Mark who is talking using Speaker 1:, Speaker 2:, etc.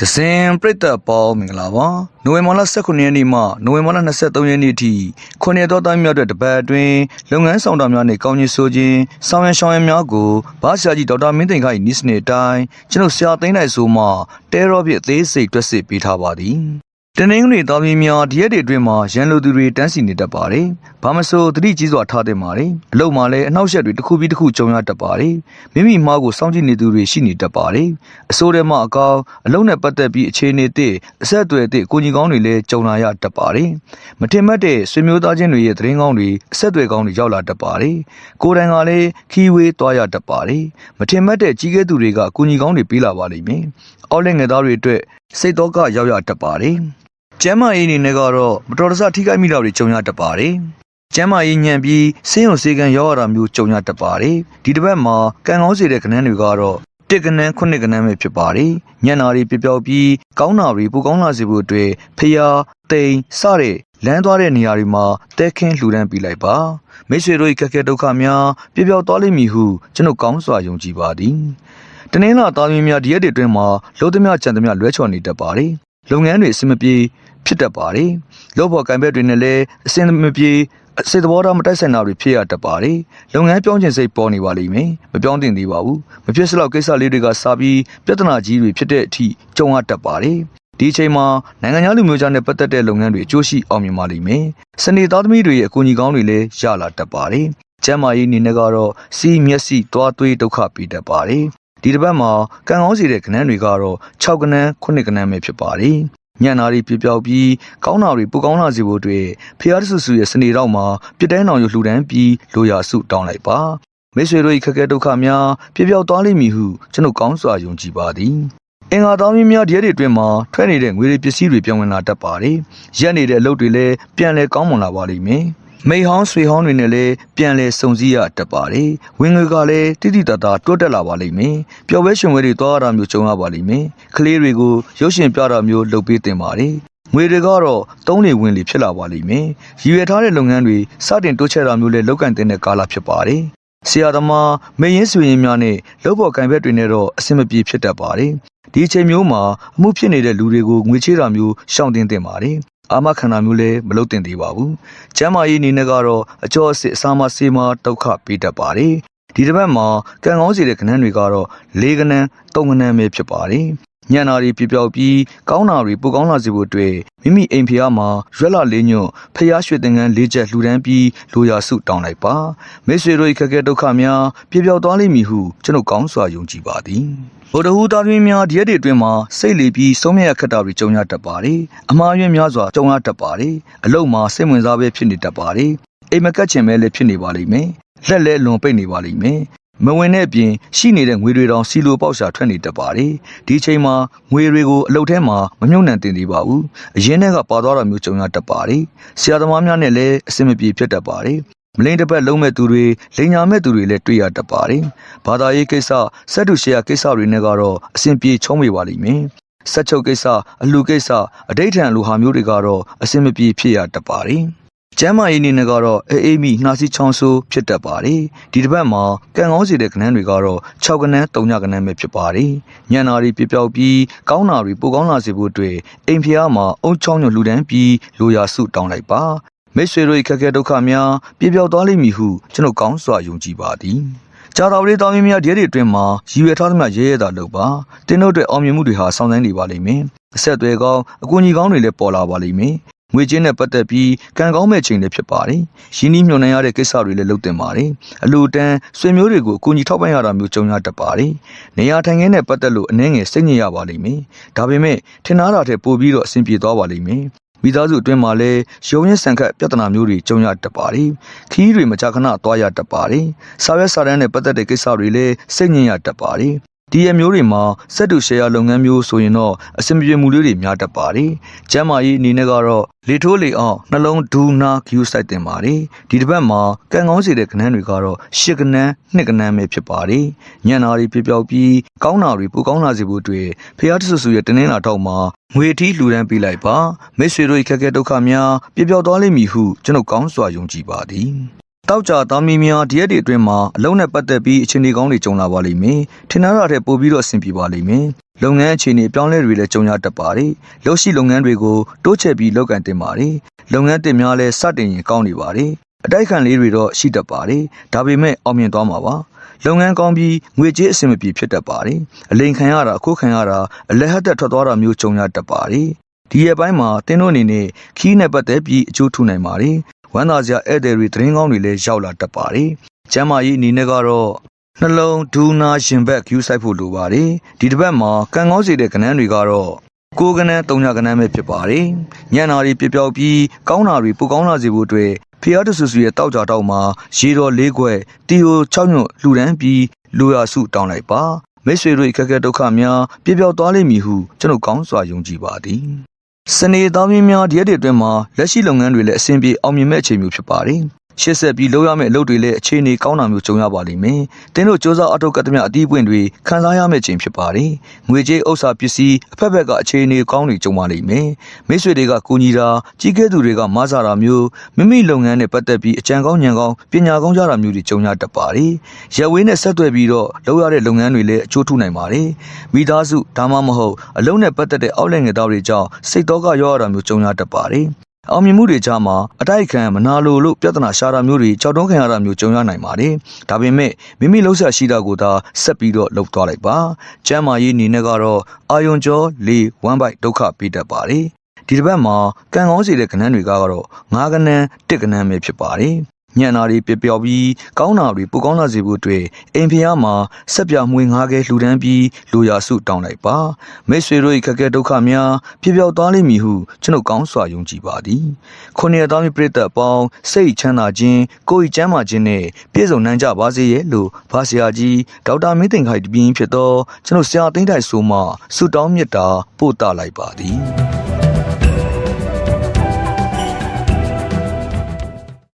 Speaker 1: ဒဇင်ပြိတ္တပေါင်းမင်္ဂလာပါနိုဝင်ဘာလ18ရက်နေ့မှနိုဝင်ဘာလ23ရက်နေ့အထိခုနှစ်တော်တိုင်းမြောက်တဲ့တပတ်အတွင်းလုပ်ငန်းဆောင်တာများနဲ့ကောင်းကြီးဆိုခြင်းဆောင်ရန်ရှောင်းရန်များကိုဘာဆရာကြီးဒေါက်တာမင်းသိန်ခိုင်နီးစနစ်အတိုင်းကျွန်တော်ဆရာသိန်းနိုင်ဆိုမှတဲရောပြည့်အသေးစိတ်တွက်စစ်ပေးထားပါသည် တနင်္ဂနွေသားသမီးများဒီရက်တွေအတွင်းမှာရန်လိုသူတွေတန်းစီနေတတ်ပါတယ်။ဘာမဆိုသတိကြီးစွာထားသင့်ပါတယ်။အလုံးမှာလည်းအနှောက်အယှက်တွေတစ်ခုပြီးတစ်ခုကြုံရတတ်ပါတယ်။မိမိမှားကိုစောင့်ကြည့်နေသူတွေရှိနေတတ်ပါတယ်။အစိုးရမှအကောင်းအလုံးနဲ့ပတ်သက်ပြီးအခြေအနေသည့်အဆက်အသွယ်သည့်ကိုကြီးကောင်းတွေလည်းကြုံလာရတတ်ပါတယ်။မထင်မှတ်တဲ့ဆွေမျိုးသားချင်းတွေရဲ့သတင်းကောင်းတွေအဆက်အသွယ်ကောင်းတွေရောက်လာတတ်ပါတယ်။ကိုယ်တိုင်ကလည်းခီးဝေးသွားရတတ်ပါတယ်။မထင်မှတ်တဲ့ကြီးကဲသူတွေကကိုကြီးကောင်းတွေပေးလာပါလိမ့်မယ်။အောက်လက်ငယ်သားတွေအတွက်စိတ်တော့ကရောက်ရတတ်ပါတယ်။ ကျမ်းမာရေးအနေနဲ့ကတော့မတော်တဆထိခိုက်မိတာတွေကြုံရတတ်ပါတယ်။ကျမ်းမာရေးညံပြီးဆေးရုံဆေးကန်ရောက်ရတာမျိုးကြုံရတတ်ပါတယ်။ဒီတစ်ပတ်မှာကံကောင်းစေတဲ့ကဏ္ဍတွေကတော့တစ်ကဏ္ဍခုနှစ်ကဏ္ဍပဲဖြစ်ပါတယ်။ညံနာတွေပျောက်ပျောက်ပြီးကောင်းတာတွေပိုကောင်းလာစေဖို့အတွက်ဖျားတိမ်စတဲ့လမ်းသွားတဲ့နေရာတွေမှာတဲခင်းလှူဒန်းပေးလိုက်ပါ။မိတ်ဆွေတို့ရဲ့ခက်ခဲဒုက္ခများပျောက်ပျောက်သွားလိမ့်မည်ဟုကျွန်တော်ကောင်းစွာယုံကြည်ပါသည်။တနင်္လာသားသမီးများဒီရက်တွေအတွင်းမှာလုံးသမျှကြံသမျှလွဲချော်နေတတ်ပါတယ်။လုပ်ငန်းတွေအဆင်မပြေ ဖြစ်တတ်ပါတယ်။လုပ်ဖို့ကံဘက်တွေနဲ့လည်းအဆင်မပြေအစိတ်သဘောထားမတိုက်ဆိုင်တာတွေဖြစ်ရတတ်ပါတယ်။လုပ်ငန်းပြောင်းကျင်စိတ်ပေါ်နေပါလိမ့်မယ်။မပြောင်းတင်သေးပါဘူး။မဖြစ်စလောက်ကိစ္စလေးတွေကစပြီးပြဿနာကြီးတွေဖြစ်တဲ့အထိကြုံရတတ်ပါတယ်။ဒီအချိန်မှာနိုင်ငံခြားလူမျိုးကြားနဲ့ပတ်သက်တဲ့လုပ်ငန်းတွေအကျိုးရှိအောင်မြင်ပါလိမ့်မယ်။စနေသားသမီးတွေရဲ့အကူအညီကောင်းတွေလည်းရလာတတ်ပါတယ်။ကျမ်းမာရေးအနေနဲ့ကတော့စီးမျက်စိသွားသွေးဒုက္ခပေးတတ်ပါတယ်။ဒီတစ်ပတ်မှာကံကောင်းစီတဲ့ကဏ္ဍတွေကတော့6ကဏ္ဍ9ကဏ္ဍပဲဖြစ်ပါတယ်။ ညံနာတွေပြပြောက်ပြီးကောင်းတာတွေပူကောင်းလာစေဖို့အတွက်ဖျားတဆူဆူရဲ့စနေတော့မှာပြတဲနောင်ရလှူဒန်းပြီးလိုရာစုတောင်းလိုက်ပါမိတ်ဆွေတို့၏ခက်ခဲဒုက္ခများပြပြောက်သွားလိမ့်မည်ဟုကျွန်တော်ကောင်းစွာယုံကြည်ပါသည်အင်္ဂါသားမင်းများဒီရက်တွေအတွင်းမှာထွက်နေတဲ့ငွေတွေပစ္စည်းတွေပြောင်းဝင်လာတတ်ပါတယ်ရက်နေတဲ့အလုပ်တွေလည်းပြန်လဲကောင်းမွန်လာပါလိမ့်မယ် မိဟောင်းဆွေဟောင်းတွေနဲ့လည်းပြန်လဲစုံစည်းရတတ်ပါတယ်။ဝင်ငွေကလည်းတိတိတတ်တာတိုးတက်လာပါလိမ့်မယ်။ပျော်ပွဲရှင်ပွဲတွေသွားရတာမျိုးကြုံရပါလိမ့်မယ်။ကလေးတွေကိုရုပ်ရှင်ပြတာမျိုးလုပ်ပေးတင်ပါတယ်။ငွေတွေကတော့တုံးနေဝင်လေဖြစ်လာပါလိမ့်မယ်။ရည်ရွယ်ထားတဲ့လုပ်ငန်းတွေစတင်တိုးချဲ့တာမျိုးလည်းလုပ်ကန့်တဲ့ကာလဖြစ်ပါတယ်။ဆရာသမားမေရင်ဆွေရင်များနဲ့လုပ်ပေါ်ကံဘက်တွေနဲ့တော့အဆင်မပြေဖြစ်တတ်ပါတယ်။ဒီအချိန်မျိုးမှာအမှုဖြစ်နေတဲ့လူတွေကိုငွေချေးတာမျိုးရှောင်တင်တင်ပါတယ်။ အာမခံတာမျိုးလည်းမလုပ်တင်သေးပါဘူး။ကျမ်းမာရေးအနေနဲ့ကတော့အကျော်အစစ်အစာမဆေးမဒုက္ခပေးတတ်ပါတယ်။ဒီတစ်ပတ်မှာကံကောင်းစေတဲ့ခဏန်းတွေကတော့၄ခဏန်း၃ခဏန်းပဲဖြစ်ပါတယ်။ ညံနာတွေပြပြောက်ပြီးကောင်းတာတွေပိုကောင်းလာစေဖို့အတွက်မိမိအိမ်ဖျားမှာရွက်လာလေးညွန့်ဖျားရွှေတင်ငန်းလေးချက်လှူဒန်းပြီးလိုရာစုတောင်းလိုက်ပါမိတ်ဆွေတို့ခက်ခဲဒုက္ခများပြပြောက်သွားလိမ့်မည်ဟုကျွန်တော်ကောင်းစွာယုံကြည်ပါသည်ဗုဒ္ဓဟူသားသမီးများဒီရက်တွေအတွင်းမှာစိတ်လေပြီးဆုံးမြတ်ခက်တာတွေကြုံရတတ်ပါတယ်အမှားယွင်းများစွာကြုံရတတ်ပါတယ်အလုံးမှာစိတ်ဝင်စားပဲဖြစ်နေတတ်ပါတယ်အိမ်မကက်ချင်ပဲလည်းဖြစ်နေပါလိမ့်မယ်လက်လဲလွန်ပိတ်နေပါလိမ့်မယ် မဝင်တဲ့အပြင်ရှိနေတဲ့ငွေတွေတောင်စီလိုပေါက်ရှာထွက်နေတတ်ပါတယ်။ဒီချိန်မှာငွေတွေကိုအလုတ်ထဲမှာမမြုပ်နှံတင်သေးပါဘူး။အရင်ထဲကပါသွားတာမျိုးကြုံရတတ်ပါတယ်။ဆရာသမားများနဲ့လည်းအဆင်မပြေဖြစ်တတ်ပါတယ်။မလိန်တစ်ပတ်လုံးမဲ့သူတွေလိန်ညာမဲ့သူတွေလည်းတွေ့ရတတ်ပါတယ်။ဘာသာရေးကိစ္စစက်တူရှယ်ယာကိစ္စတွေနဲ့ကတော့အဆင်ပြေချုံးမေပါလိမ့်မယ်။ဆက်ချုပ်ကိစ္စအလှကိစ္စအဋိဌံလူဟာမျိုးတွေကတော့အဆင်မပြေဖြစ်ရတတ်ပါတယ်။ ကျမ်းမာရေးအနေနဲ့ကတော့အေးအေးမိနှာစီချောင်းဆိုးဖြစ်တတ်ပါတယ်ဒီတစ်ပတ်မှာကံကောင်းစေတဲ့ကဏ္ဍတွေကတော့6ကဏ္ဍ3ညကဏ္ဍပဲဖြစ်ပါတယ်ညံနာတွေပြပြောက်ပြီးကောင်းတာတွေပိုကောင်းလာစေဖို့အတွက်အိမ်ဖျားမှာအုံချောင်းညွလှူဒန်းပြီးလိုရာစုတောင်းလိုက်ပါမိတ်ဆွေတို့ခက်ခဲဒုက္ခများပြပြောက်သွားလိမ့်မည်ဟုကျွန်တော်ကောင်းစွာယုံကြည်ပါသည်ကြာတော်လေးတောင်းမင်းများဒီရက်တွေအတွင်းမှာရည်ရွယ်ထားသမျှရဲရဲတာလုပ်ပါတင်းတို့အတွက်အောင်မြင်မှုတွေဟာဆောင်ဆိုင်နေပါလိမ့်မယ်အဆက်အသွယ်ကောင်းအကူအညီကောင်းတွေလည်းပေါ်လာပါလိမ့်မယ် ငွေချင်းနဲ့ပတ်သက်ပြီးကံကောင်းမဲ့ချိန်လည်းဖြစ်ပါတယ်။ရင်းနှီးမြှုပ်နှံရတဲ့ကိစ္စတွေလည်းလုပ်တင်ပါတယ်။အလူတန်းဆွေမျိုးတွေကိုအကူအညီထောက်ပံ့ရတာမျိုးကြုံရတတ်ပါတယ်။နေရာထိုင်ခင်းနဲ့ပတ်သက်လို့အနှဲငယ်စိတ်ညစ်ရပါလိမ့်မယ်။ဒါပေမဲ့ထင်သားတာထက်ပိုပြီးတော့အဆင်ပြေသွားပါလိမ့်မယ်။မိသားစုအတွင်းမှာလည်းရုံရင်းဆန်ခတ်ပြဿနာမျိုးတွေကြုံရတတ်ပါတယ်။ခီးတွေမကြာခဏသွားရတတ်ပါတယ်။စာရွက်စာတမ်းနဲ့ပတ်သက်တဲ့ကိစ္စတွေလည်းစိတ်ညစ်ရတတ်ပါတယ်။ ဒီရမျိုးတွေမှာစက်တူရှယ်ယာလုပ်ငန်းမျိုးဆိုရင်တော့အဆင်ပြေမှုလေးတွေများတတ်ပါတယ်။ကျမ်းမာရေးအနေနဲ့ကတော့လေထိုးလေအောင်နှလုံးဒူးနာဂယူးစိုက်တင်ပါတယ်။ဒီတစ်ပတ်မှာကံကောင်းစေတဲ့ကဏ္ဍတွေကတော့ရှစ်ကဏ္ဍနှစ်ကဏ္ဍပဲဖြစ်ပါတယ်။ညံနာတွေပြပြောက်ပြီးကောင်းတာတွေပိုကောင်းလာစေဖို့အတွက်ဖျားတဆူဆူရဲ့တနင်္လာထောက်မှာငွေထီးလှူဒန်းပေးလိုက်ပါမိတ်ဆွေတို့ခက်ခဲဒုက္ခများပြပြောက်သွားလိမ့်မည်ဟုကျွန်တော်ကောင်းစွာယုံကြည်ပါသည် တောက်ကြသားမီးများဒီရက်တွေအတွင်းမှာအလုံးနဲ့ပတ်သက်ပြီးအခြေအနေကောင်းတွေကြုံလာပါလိမ့်မယ်ထင်သာတာထက်ပိုပြီးတော့အဆင်ပြေပါလိမ့်မယ်လုပ်ငန်းအခြေအနေအပြောင်းအလဲတွေလည်းကြုံရတတ်ပါတယ်လုပ်ရှိလုပ်ငန်းတွေကိုတိုးချဲ့ပြီးလုပ်ကန်တင်ပါတယ်လုပ်ငန်းတင်များလည်းစတင်ရင်ကောင်းနေပါတယ်အတိုက်ခံလေးတွေတော့ရှိတတ်ပါတယ်ဒါပေမဲ့အောင်မြင်သွားမှာပါလုပ်ငန်းကောင်းပြီးငွေကြေးအဆင်မပြေဖြစ်တတ်ပါတယ်အလိန်ခံရတာအခုခံရတာအလက်ဟတ်သက်ထွက်သွားတာမျိုးကြုံရတတ်ပါတယ်ဒီရက်ပိုင်းမှာတင်းတို့အနေနဲ့ခီးနဲ့ပတ်သက်ပြီးအကျိုးထူနိုင်ပါတယ် ဝမ်းသာစရာဧည့်သည်တွေသတင်းကောင်းတွေလည်းရောက်လာတတ်ပါတယ်ကျမ်းမာရေးအနေနဲ့ကတော့နှလုံးဒူးနာရှင်ဘက်ကျူးဆိုင်ဖို့လိုပါတယ်ဒီတစ်ပတ်မှာကံကောင်းစေတဲ့ကဏ္ဍတွေကတော့ကိုယ်ကနန်းတုံညကနန်းပဲဖြစ်ပါတယ်ညံ့နာတွေပြပြောက်ပြီးကောင်းတာတွေပိုကောင်းလာစေဖို့အတွက်ဖျားတဆူဆူရဲ့တောက်ကြတောက်မှာရေတော်လေးခွက်တီယို6ညွတ်လှူဒန်းပြီးလူရစုတောင်းလိုက်ပါမိတ်ဆွေတို့အခက်အခဲဒုက္ခများပြပြောက်သွားလိမ့်မည်ဟုကျွန်တော်ကောင်းစွာယုံကြည်ပါသည် စနေသားမင်းများဒီရက်တွေအတွင်းမှာလက်ရှိလုပ်ငန်းတွေလည်းအဆင်ပြေအောင်မြင်မဲ့အချိန်မျိုးဖြစ်ပါတယ် ရှေ့ဆက်ပြီးလုပ်ရမယ့်အလုပ်တွေလည်းအခြေအနေကောင်းတာမျိုးကြုံရပါလိမ့်မယ်။တင်းတို့စ조사အထောက်ကတည်းကအတီးပွင့်တွေခန်းစားရမယ့်ချိန်ဖြစ်ပါတယ်။ငွေကြေးဥစ္စာပစ္စည်းအဖက်ဖက်ကအခြေအနေကောင်းတွေကြုံပါလိမ့်မယ်။မိတ်ဆွေတွေကကူညီတာကြီးကဲသူတွေကမဆာတာမျိုးမိမိလုပ်ငန်းနဲ့ပတ်သက်ပြီးအကြံကောင်းဉာဏ်ကောင်းပညာကောင်းကြတာမျိုးတွေကြုံရတတ်ပါတယ်။ရက်ဝေးနဲ့ဆက်သွယ်ပြီးတော့လုပ်ရတဲ့လုပ်ငန်းတွေလည်းအကျိုးထူနိုင်ပါတယ်။မိသားစုဒါမှမဟုတ်အလုံးနဲ့ပတ်သက်တဲ့အောက်လက်ငယ်သားတွေကြောင့်စိတ်တော့ကရောရတာမျိုးကြုံရတတ်ပါတယ်။ အောင်မြင်မှုတွေကြားမှာအတိုက်အခံမနာလိုလို့ပြဿနာရှာတာမျိုးတွေကြောက်တုံးခံရတာမျိုးကြုံရနိုင်ပါတယ်။ဒါပေမဲ့မိမိလှုပ်ရှားရှိတာကိုသာဆက်ပြီးတော့လှုပ်သွားလိုက်ပါ။ကျမ်းမာရေးအနေနဲ့ကတော့အာယွန်ကျော်၄ဝမ်းပိုက်ဒုက္ခပေးတတ်ပါတယ်။ဒီတစ်ပတ်မှာကံကောင်းစေတဲ့ကဏ္ဍတွေကတော့ငါးကဏ္ဍတစ်ကဏ္ဍပဲဖြစ်ပါတယ်။ ညံ့နာတွေပြပြောပြီးကောင်းတာတွေပိုကောင်းလာစေဖို့အတွက်အိမ်ဖျားမှာဆက်ပြမွေးငါးကဲလှူဒန်းပြီးလူရာစုတောင်းလိုက်ပါမိတ်ဆွေတို့၏ခက်ခဲဒုက္ခများပြပြောသွားလိမ့်မည်ဟုကျွန်ုပ်ကောင်းစွာယုံကြည်ပါသည်ခုနှစ်သားမြေပြည့်သက်ပေါင်းစိတ်ချမ်းသာခြင်းကိုယ်၏ကျမ်းမာခြင်းနှင့်ပြည့်စုံနိုင်ကြပါစေရဲ့လို့ဘာဆရာကြီးဒေါက်တာမင်းသိန်ခိုင်တပင်းဖြစ်သောကျွန်ုပ်ဆရာသိန်းတိုင်ဆိုမှဆုတောင်းမေတ္တာပို့တလိုက်ပါသည်